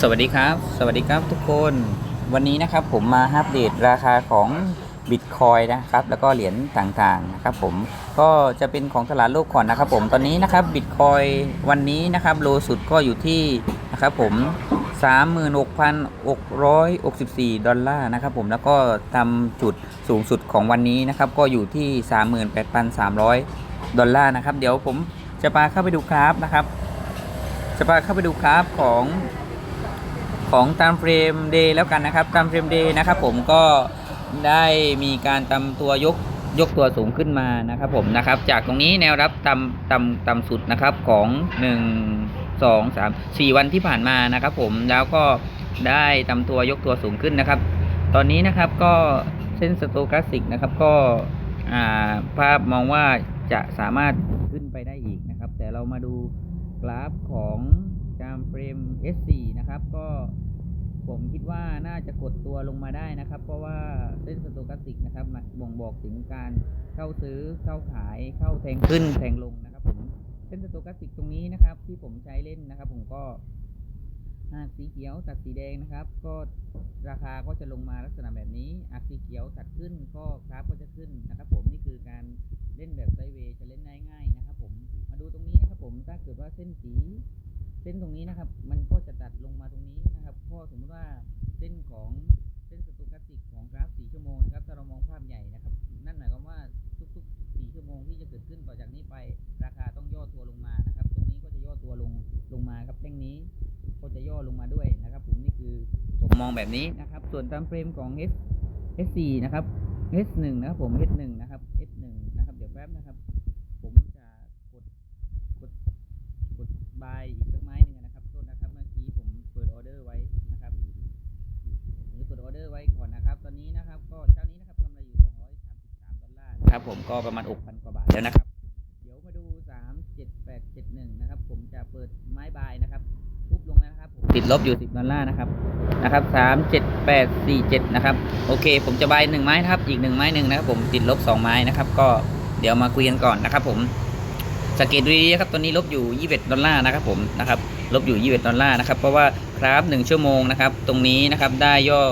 สวัสดีครับ สวัสดีครับทุกคน วันนี้นะครับผมมาอัปเดตราคาของบิตคอยนะครับ แล้วก็เหรียญต่างๆนะครับผมก็จะเป็นของตลาดโลกก่อนนะครับผมตอนนี้นะครับบิตคอยวันนี้นะครับโลสุดก็อยู่ที่นะครับผม36,664 ดอลลาร์นะครับผมแล้วก็ทำจุดสูงสุดของวันนี้นะครับก็อยู่ที่ 38,300 ดอลลาร์นะครับ เดี๋ยวผมจะพาเข้าไปดูกราฟนะครับ จะพาเข้าไปดูกราฟของ ของตามเฟรมเดย์แล้วกันนะครับตามเฟรมเดย์นะครับผมก็ได้มีการตำตัวยกยกตัวสูงขึ้นมานะครับผมนะครับ จากตรงนี้แนวรับต่ำต่ำต่ำสุดนะครับของ 1 2 3 4 วันที่ผ่านมานะครับผมแล้วก็ได้ตำตัวยกตัวสูงขึ้นนะครับ ตอนนี้นะครับก็เส้นสโตคาสติกนะครับก็ภาพมองว่าจะสามารถขึ้นไปได้อีกนะครับ แต่เรามาดูกราฟของามเฟรม S4 นะครับ ก็ผมคิดว่าน่าจะกดตัวลงมาได้นะครับ เพราะว่าเส้นสโตคาสติกนะครับมันบ่งบอกถึงการเข้าซื้อเข้าขายเข้าแทงขึ้นแทงลงนะครับผมเส้นสโตคาสติกตรงนี้นะครับ ที่ผมใช้เล่นนะครับ ผมก็หากสีเขียวตัดสีแดงนะครับ ก็ราคาก็จะลงมาลักษณะแบบนี้หากสีเขียวตัดขึ้นก็กราฟก็จะขึ้นนะครับ ผมนี่คือการเล่นแบบไซเวย์จะเล่นง่ายๆนะครับ ผมมาดูตรงนี้นะครับ ผมถ้าเกิดว่าเส้นสี เส้นตรงนี้นะครับ มันก็จะตัดลงมาตรงนี้นะครับเพราะสมมติว่าเส้นของเส้นสตูกัสติกของกราฟ 4 ชั่วโมงนะครับ ถ้าเรามองภาพใหญ่นะครับ นั่นหมายความว่าทุกๆ 4 ชั่วโมงที่จะเกิดขึ้นต่อจากนี้ไป ราคาต้องย่อตัวลงมานะครับ ตรงนี้ก็จะย่อตัวลงลงมาครับแท่งนี้ ก็จะย่อลงมาด้วยนะครับ ผมนี่คือผมมองแบบนี้นะครับ ส่วนตามเฟรมของ S S4 นะครับ S1 นะครับผม S1 นะครับ ผมก็ประมาณ 6,000 กว่าบาทแล้วนะครับ เดี๋ยวมาดู 37871 นะครับ ผมจะเปิดไม้บายนะครับ ทุบลงแล้วนะครับ ผมติดลบอยู่ 10ดอลลาร์นะครับ นะครับ 37847 นะครับ โอเค ผมจะบายหนึ่งไม้นะครับ อีกหนึ่งไม้หนึ่งนะครับ ผมติดลบ 2 ไม้นะครับ ก็เดี๋ยวมาคุยกันก่อนนะครับ ผม สังเกตดูดีๆครับ ตอนนี้ลบอยู่ 21 ดอลลาร์นะครับ ผม นะครับ ลบอยู่ 21 ดอลลาร์นะครับ เพราะว่าคราฟหนึ่งชั่วโมงนะครับ ตรงนี้นะครับ ได้ย่อ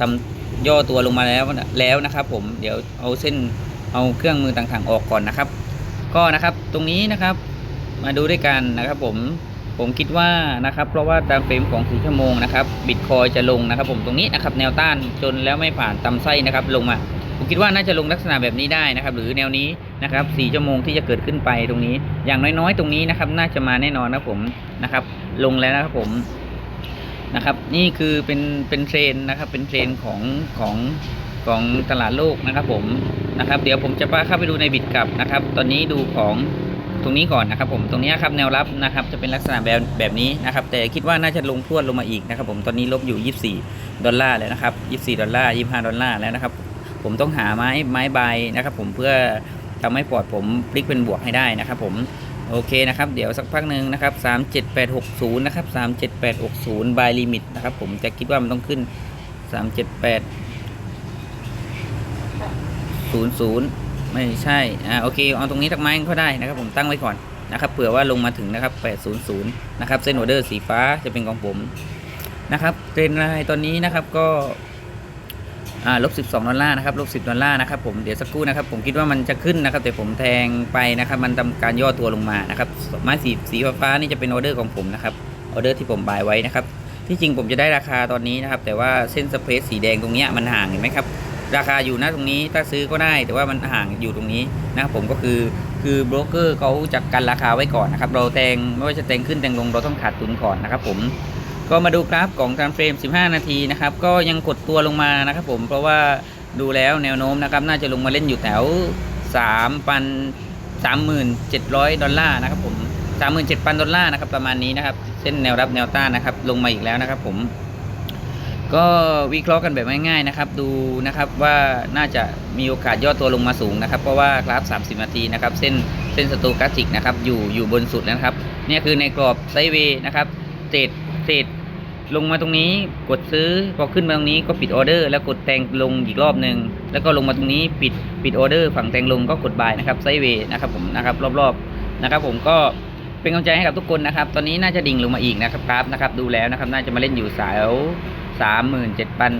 ทำย่อตัวลงมาแล้วแล้วนะครับผมเดี๋ยวเอาเส้น เอาเครื่องมือต่างๆออกก่อนนะครับ ก็นะครับตรงนี้นะครับมาดูด้วยกันนะครับ ผมผมคิดว่านะครับ เพราะว่าตามเฟรมของ4ชั่วโมงนะครับบิตคอยจะลงนะครับ ผมตรงนี้นะครับแนวต้านจนแล้วไม่ผ่านตำไส้นะครับลงมาผมคิดว่าน่าจะลงลักษณะแบบนี้ได้นะครับ หรือแนวนี้นะครับ4ชั่วโมงที่จะเกิดขึ้นไปตรงนี้ อย่างน้อยๆ ตรงนี้นะครับ น่าจะมาแน่นอนนะผมนะครับ ลงแล้วนะครับผม นะครับนี่คือเป็นเป็นเทรนนะครับเป็นเทรนของของของตลาดโลกนะครับผมนะครับ เดี๋ยวผมจะพาเข้าไปดูในบิตกับนะครับ ตอนนี้ดูของตรงนี้ก่อนนะครับผมตรงนี้ครับแนวรับนะครับจะเป็นลักษณะแบบแบบนี้นะครับ แต่คิดว่าน่าจะลงพรวดลงมาอีกนะครับ ผมตอนนี้ลบอยู่ 24 ดอลลาร์แล้วนะครับ 24 ดอลลาร์ 25 ดอลลาร์แล้วนะครับ ผมต้องหาไม้ไม้ใบนะครับ ผมเพื่อทำให้พอร์ตผมพลิกเป็นบวกให้ได้นะครับ ผม โอเคนะครับ เดี๋ยวสักพักหนึ่งนะครับ 37860 นะครับ 37860 buy limit นะครับ ผมจะคิดว่ามันต้องขึ้น 378 00 ไม่ใช่ อ่า โอเค เอาตรงนี้ทักไม้ก็ได้นะครับ ผมตั้งไว้ก่อนนะครับ เผื่อว่าลงมาถึงนะครับ 800 นะครับ เส้นออเดอร์สีฟ้าจะเป็นของผมนะครับ เทรนไลน์ตอนนี้นะครับก็ อ่าลบ12ดอลลาร์นะครับลบ10ดอลลาร์นะครับผมเดี๋ยวสักครู่นะครับผมคิดว่ามันจะขึ้นนะครับแต่ผมแทงไปนะครับมันทำการย่อตัวลงมานะครับไม้สีสีฟ้าๆนี่จะเป็นออเดอร์ของผมนะครับออเดอร์ที่ผมบายไว้นะครับที่จริงผมจะได้ราคาตอนนี้นะครับแต่ว่าเส้นสเปรสสีแดงตรงเนี้ยมันห่างเห็นไหมครับราคาอยู่นะตรงนี้ถ้าซื้อก็ได้แต่ว่ามันห่างอยู่ตรงนี้นะครับผมก็คือคือโบรกเกอร์เขาจัดการราคาไว้ก่อนนะครับเราแทงไม่ว่าจะแทงขึ้นแทงลงเราต้องขาดทุนก่อนนะครับผม ก็มาดูกราฟของการเฟรม 15 นาทีนะครับ ก็ยังกดตัวลงมานะครับผมเพราะว่าดูแล้วแนวโน้มนะครับ น่าจะลงมาเล่นอยู่แถว3ปัน3700 ดอลลาร์นะครับผม 37,000 ดอลลาร์นะครับประมาณนี้นะครับ เส้นแนวรับแนวต้านนะครับ ลงมาอีกแล้วนะครับผม ก็วิเคราะห์กันแบบง่ายๆนะครับ ดูนะครับว่าน่าจะมีโอกาสย่อตัวลงมาสูงนะครับ เพราะว่ากราฟ 30 นาทีนะครับ เส้นเส้นสตูกราฟิกนะครับ อยู่อยู่บนสุดนะครับ เนี่ยคือในกรอบไซด์เวย์นะครับเศษ เศษลงมาตรงนี้กดซื้อพอขึ้นมาตรงนี้ก็ปิดออเดอร์แล้วกดแทงลงอีกรอบหนึ่งแล้วก็ลงมาตรงนี้ปิดปิดออเดอร์ฝั่งแทงลงก็กดบายนะครับไซเวย์นะครับผมนะครับรอบๆนะครับ ผมก็เป็นกำลังใจให้กับทุกคนนะครับ ตอนนี้น่าจะดิ่งลงมาอีกนะครับกราฟนะครับ ดูแล้วนะครับน่าจะมาเล่นอยู่สายสามหมื่นเจ็ดพัน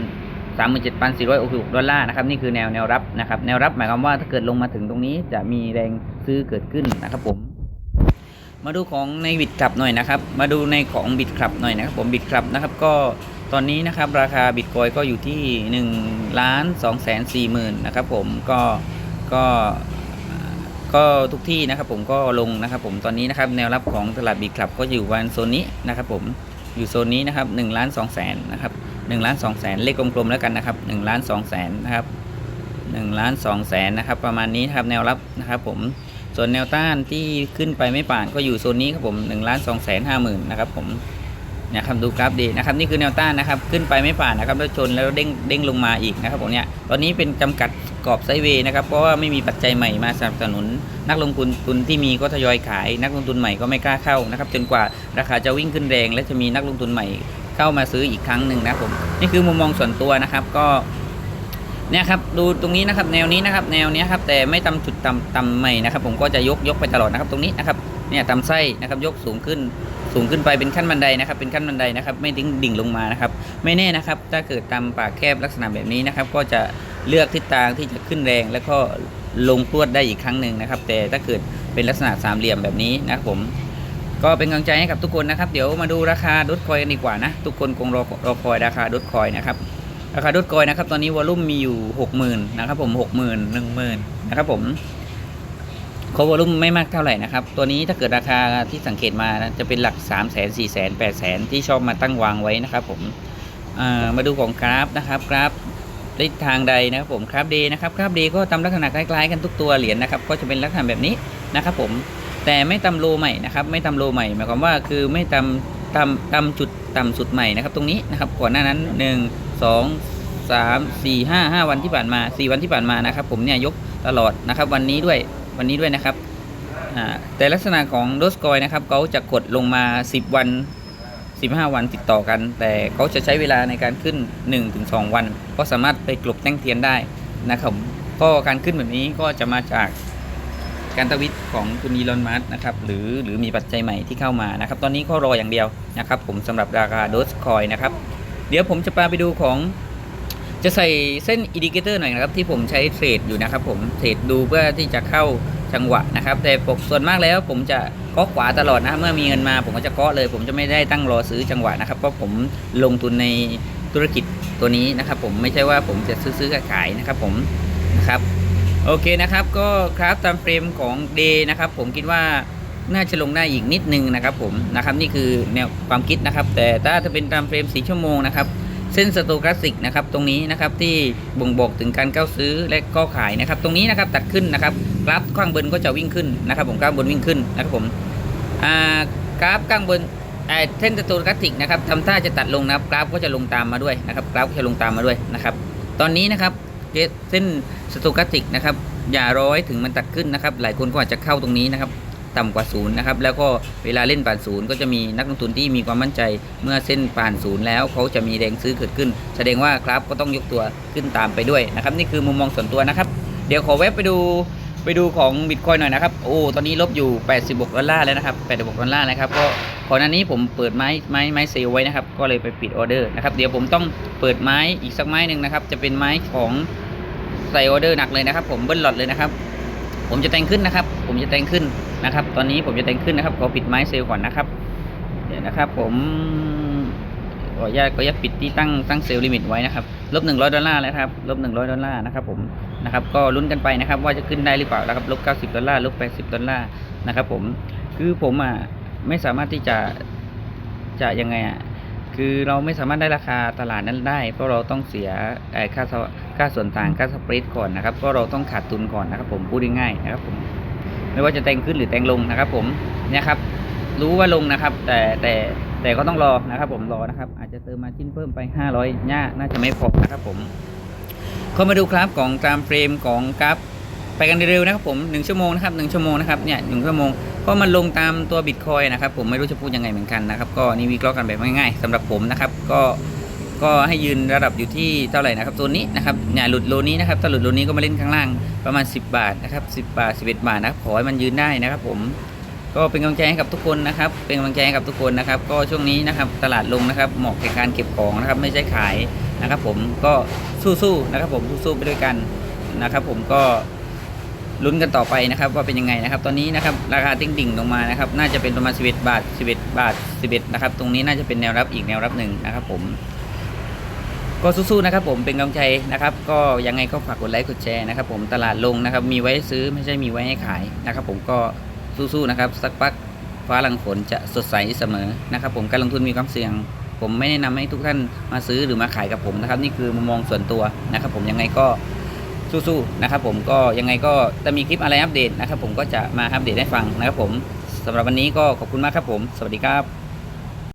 สามหมื่นเจ็ดพันสี่ร้อยหกดอลลาร์นะครับนี่คือแนวแนวรับนะครับแนวรับหมายความว่าถ้าเกิดลงมาถึงตรงนี้จะมีแรงซื้อเกิดขึ้นนะครับผม มาดูของในบิตคลับหน่อยนะครับ มาดูในของบิตคลับหน่อยนะครับผมบิตคลับนะครับก็ตอนนี้นะครับราคาบิตคอยก็อยู่ที่1ล้าน2แสน4หมื่นนะครับผมก็ก็ก็ทุกที่นะครับผมก็ลงนะครับผมตอนนี้นะครับแนวรับของตลาดบิตคลับก็อยู่วันโซนนี้นะครับผมอยู่โซนนี้นะครับ1ล้าน2แสนนะครับ1ล้าน2แสนเลขกลมๆแล้วกันนะครับ1ล้าน2แสนนะครับ1ล้าน2แสนนะครับประมาณนี้ครับแนวรับนะครับผม ส่วนแนวต้านที่ขึ้นไปไม่ผ่านก็อยู่โซนนี้ครับผม1นึ่งล้านสองแสนห้าหมื่นนะครับผมเนี่ยครับดูกราฟดีนะครับนี่คือแนวต้านนะครับขึ้นไปไม่ผ่านนะครับแล้วชนแล้วเด้งเด้งลงมาอีกนะครับผมเนี่ยตอนนี้เป็นจำกัดกรอบไซด์เวย์นะครับเพราะว่าไม่มีปัจจัยใหม่มาสนับสนุน นักลงทุนทุนที่มีก็ทยอยขาย นักลงทุนใหม่ก็ไม่กล้าเข้านะครับจนกว่าราคาจะวิ่งขึ้นแรง และจะมีนักลงทุนใหม่เข้ามาซื้ออีกครั้งหนึ่งนะผมนี่คือมุมมองส่วนตัวนะครับก็ เนี่ยครับดูตรงนี้นะครับแนวนี้นะครับ แนวเนี้ยครับแต่ไม่ต่ำจุดต่ำต่ำใหม่นะครับ ผมก็จะยกยกไปตลอดนะครับ ตรงนี้นะครับเนี่ยต่ำไส้นะครับยกสูงขึ้นสูงขึ้นไปเป็นขั้นบันไดนะครับ เป็นขั้นบันไดนะครับ ไม่ดิ่งดิ่งลงมานะครับ ไม่แน่นะครับ ถ้าเกิดตามปากแคบลักษณะแบบนี้นะครับ ก็จะเลือกทิศทางที่จะขึ้นแรง แล้วก็ลงพรวดได้อีกครั้งหนึ่งนะครับ แต่ถ้าเกิดเป็นลักษณะสามเหลี่ยมแบบนี้นะครับผมก็เป็นกำลังใจให้กับทุกคนนะครับ เดี๋ยวมาดูราคาดดคอยกันดีกว่านะ ทุกคนคงรอรอคอยราคาดดคอยนะครับ ราคาดดคอยนะครับ ตอนนี้วอลลุ่มมีอยู่หกหมื่นนะครับผมหกหมื่นหนึ่งหมื่นนะครับผมเขาวอลลุ่มไม่มากเท่าไหร่นะครับ ตัวนี้ถ้าเกิดราคาที่สังเกตมานะจะเป็นหลัก3 0 0 0 0 0 4 0 0 0 0 8 0 0 0ที่ชอบมาตั้งวางไว้นะครับผมมาดูของกราฟนะครับกราฟทิศทางใดนะครับผมกราฟเดย์นะครับกราฟเดย์ก็ตามลักษณะคล้ายๆกันทุกตัวเหรียญนะครับ ก็จะเป็นลักษณะแบบนี้นะครับผมแต่ไม่ตำโลใหม่นะครับ ไม่ตำโลใหม่หมายความว่าคือไม่ตำ ตำตำจุดต่ำสุดใหม่นะครับ ตรงนี้นะครับก่อนหน้านั้น 1 2 3 4 5 5 วันที่ผ่านมา 4 วันที่ผ่านมานะครับ ผมเนี่ยยกตลอดนะครับ วันนี้ด้วยวันนี้ด้วยนะครับแต่ลักษณะของโดสกอยนะครับเขาจะกดลงมา 10 วัน 15 วันติดต่อกัน แต่เขาจะใช้เวลาในการขึ้น 1-2 วัน ก็สามารถไปกลบแท่งเทียนได้นะครับก็การขึ้นแบบนี้ก็จะมาจาก การทวิตของคุณอีลอนมัสนะครับหรือหรือมีปัจจัยใหม่ที่เข้ามานะครับ ตอนนี้ก็รออย่างเดียวนะครับ ผมสำหรับราคาโดสคอยนะครับ เดี๋ยวผมจะพาไปดูของจะใส่เส้นอินดิเคเตอร์หน่อยนะครับ ที่ผมใช้เทรดอยู่นะครับ ผมเทรดดูเพื่อที่จะเข้าจังหวะนะครับ แต่ปกส่วนมากแล้วผมจะเคาะขวาตลอดนะ เมื่อมีเงินมาผมก็จะเคาะเลย ผมจะไม่ได้ตั้งรอซื้อจังหวะนะครับ เพราะผมลงทุนในธุรกิจตัวนี้นะครับ ผมไม่ใช่ว่าผมจะซื้อๆขายนะครับ ผมนะครับ โอเคนะครับก็ครับตามเฟรมของ Day นะครับผมคิดว่าน่าจะลงได้อีกนิดนึงนะครับผมนะครับนี่คือแนวความคิดนะครับ แต่ถ้าจะเป็นตามเฟรม4ชั่วโมงนะครับเส้นสโตคลาสสิกนะครับตรงนี้นะครับที่บ่งบอกถึงการเข้าซื้อและก็ขายนะครับ ตรงนี้นะครับตัดขึ้นนะครับกราฟข้างบนก็จะวิ่งขึ้นนะครับผมกราฟบนวิ่งขึ้นนะครับผมอ่ากราฟข้างบนเส้นสโตคลาสสิกนะครับทำท่าจะตัดลงนะครับกราฟก็จะลงตามมาด้วยนะครับกราฟก็จะลงตามมาด้วยนะครับ ตอนนี้นะครับ เส้นสโตคลาสติกนะครับอย่าร้อให้ถึงมันตัดขึ้นนะครับ หลายคนก็อาจจะเข้าตรงนี้นะครับต่ำกว่าศูนย์นะครับแล้วก็เวลาเล่นผ่านศูนย์ก็จะมีนักลงทุนที่มีความมั่นใจเมื่อเส้นผ่านศูนย์แล้วเขาจะมีแรงซื้อเกิดขึ้น แสดงว่าครับก็ต้องยกตัวขึ้นตามไปด้วยนะครับนี่คือมุมมองส่วนตัวนะครับ เดี๋ยวขอแวะไปดูไปดูของบิตคอยหน่อยนะครับโอ้ตอนนี้ลบอยู่ 86ดอลลาร์แล้วนะครับ86ดอลลาร์นะครับก็ก่อนหน้านี้ผมเปิดไม้ไม้ไม้เซลไว้นะครับก็เลยไปปิดออเดอร์นะครับเดี๋ยวผมต้องเปิดไม้อีกสักไม้หนึ่งนะครับจะเป็นไม้ของ ใส่ออเดอร์หนักเลยนะครับผมเบิ้ลหลอดเลยนะครับ ผมจะแต่งขึ้นนะครับ ผมจะแต่งขึ้นนะครับ ตอนนี้ผมจะแต่งขึ้นนะครับขอปิดไม้เซลล์ก่อนนะครับ เดี๋ยวนะครับ ผมขออนุญาตขออนุญาตปิดที่ตั้งตั้งเซลล์ลิมิตไว้นะครับลบหนึ่งร้อยดอลลาร์แล้วครับลบหนึ่งร้อยดอลลาร์นะครับผมนะครับก็ลุ้นกันไปนะครับ ว่าจะขึ้นได้หรือเปล่านะครับลบเก้าสิบดอลลาร์ลบแปดสิบดอลลาร์นะครับผมคือผมอะไม่สามารถที่จะจะยังไงอะ คือเราไม่สามารถได้ราคาตลาดนั้นได้ เพราะเราต้องเสียไอ้ค่าสวค่าส่วนต่างค่าสเปรดก่อนนะครับก็เราต้องขาดทุนก่อนนะครับ ผมพูดง่ายๆนะครับผมไม่ว่าจะแต่งขึ้นหรือแต่งลงนะครับ ผมเนี่ยครับ รู้ว่าลงนะครับ แต่แต่แต่ก็ต้องรอนะครับ ผมรอนะครับ อาจจะเติมมาชิ้นเพิ่มไป 500ย่าน่าจะไม่พอนะครับผมเข้ามาดูครับของตามเฟรมของกราฟ ไปกันเร็วๆนะครับผมหนึ่งชั่วโมงนะครับหนึ่งชั่วโมงนะครับเนี่ยหนึ่งชั่วโมงก็มันลงตามตัวบิตคอยนะครับผมไม่รู้จะพูดยังไงเหมือนกันนะครับก็นี่วิเคราะห์กันแบบง่ายๆสำหรับผมนะครับก็ก็ให้ยืนระดับอยู่ที่เท่าไหร่นะครับตัวนี้นะครับเนี่ยหลุดโลนี้นะครับถ้าหลุดโลนี้ก็มาเล่นข้างล่างประมาณ 10 บาทนะครับ10 บาท 11 บาทนะครับขอให้มันยืนได้นะครับผมก็เป็นกำลังใจให้กับทุกคนนะครับ เป็นกำลังใจให้กับทุกคนนะครับ ก็ช่วงนี้นะครับตลาดลงนะครับเหมาะแก่การเก็บของนะครับไม่ใช่ขายนะครับ ผมก็สู้ๆนะครับ ผมสู้ๆไปด้วยกันนะครับ ผมก็ ลุ้นกันต่อไปนะครับว่าเป็นยังไงนะครับ ตอนนี้นะครับราคาติ้งดิ่งลงมานะครับ น่าจะเป็นประมาณ 11 บาท 11 บาท 11 นะครับ ตรงนี้น่าจะเป็นแนวรับอีกแนวรับหนึ่งนะครับผมก็สู้ๆนะครับผมเป็นกำลังใจนะครับ ก็ยังไงก็ฝากกดไลค์กดแชร์นะครับผมตลาดลงนะครับ มีไว้ซื้อไม่ใช่มีไว้ให้ขายนะครับ ผมก็สู้ๆนะครับ สักพักฟ้าหลังฝนจะสดใสเสมอนะครับ ผมการลงทุนมีความเสี่ยง ผมไม่แนะนำให้ทุกท่านมาซื้อหรือมาขายกับผมนะครับ นี่คือมุมมองส่วนตัวนะครับ ผมยังไงก็ สู้ๆนะครับผมก็ยังไงก็จะมีคลิปอะไรอัปเดตนะครับผมก็จะมาอัปเดตให้ฟังนะครับผมสำหรับวันนี้ก็ขอบคุณมากครับผม สวัสดีครับ